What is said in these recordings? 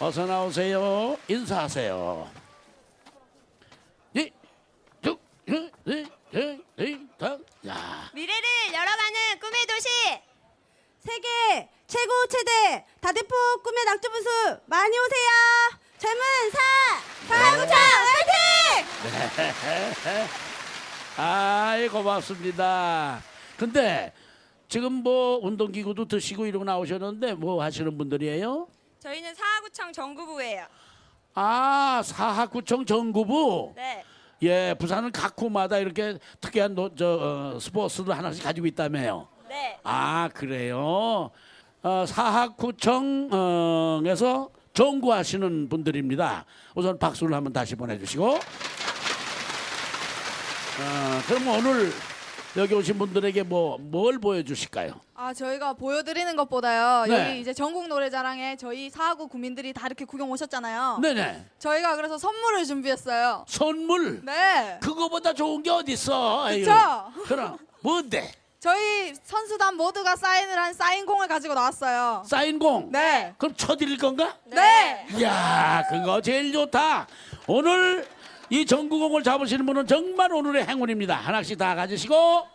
어서 나오세요. 인사하세요. 두, 이, 이, 다. 야, 미래를 열어가는 꿈의 도시 세계 최고 최대 다대포 꿈의 낙조분수 많이 오세요. 젊은 사 사구차 화이팅! 아이 고맙습니다. 근데 지금 뭐 운동기구도 드시고 이러고 나오셨는데 뭐 하시는 분들이에요? 저희는 사하구청 정구부예요 아 사하구청 정구부. 네 예, 부산은 각 구마다 이렇게 특이한 노, 저 어, 스포츠를 하나씩 가지고 있다며요. 네. 아 그래요. 어, 사학구청에서 정구하시는 분들입니다. 우선 박수를 한번 다시 보내주시고. 어, 그럼 오늘 여기 오신 분들에게 뭐 뭘 보여주실까요? 아 저희가 보여드리는 것보다요 네. 여기 이제 전국 노래자랑에 저희 사하구 구민들이 다 이렇게 구경 오셨잖아요. 네네. 저희가 그래서 선물을 준비했어요. 선물. 네. 그거보다 좋은 게 어디 있어? 그쵸? 그럼 뭔데? 저희 선수단 모두가 사인을 한 사인공을 가지고 나왔어요. 사인공. 네. 그럼 쳐드릴 건가? 네. 이야 그거 제일 좋다 오늘 이 전구공을 잡으시는 분은 정말 오늘의 행운입니다 하나씩 다 가지시고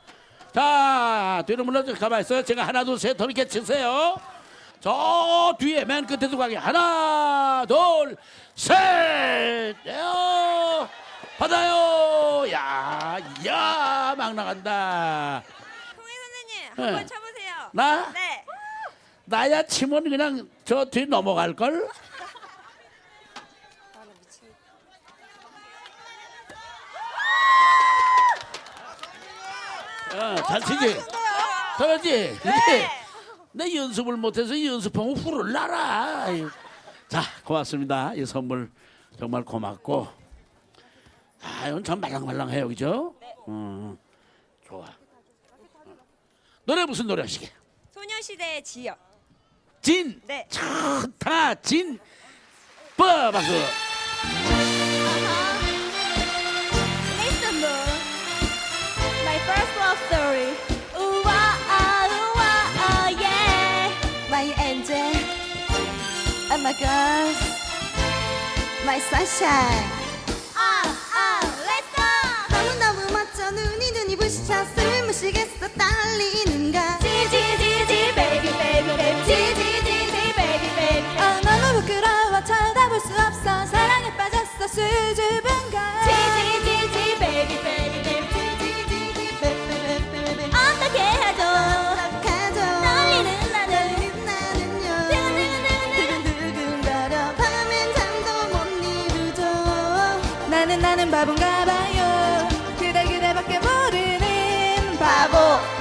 자 뒤로 물러서 가만히 있어요. 제가 하나 둘셋 이렇게 치세요. 저 뒤에 맨 끝에도 가게 하나 둘셋. 받아요. 야야막 나간다. 통해 선생님 네. 한번 쳐보세요. 나? 네. 나야 치면 그냥 저 뒤 넘어갈 걸 어, 잘 치지? 잘하지? 네. 내 연습을 못해서 연습하면 후를 날아. 자, 고맙습니다. 이 선물 정말 고맙고. 아, 이건 참 말랑말랑해요, 그죠? 음, 좋아. 어. 노래 무슨 노래 하시게? 소녀시대의 지역 진! 네 좋다! 진! 빠! 박수! I'm a girl. My sunshine. 아아 Let's go. 너무너무 멋져 눈이 눈이 부셔 숨을 쉬겠어 모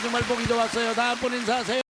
정말 보기 좋았어요. 다음 분 인사하세요.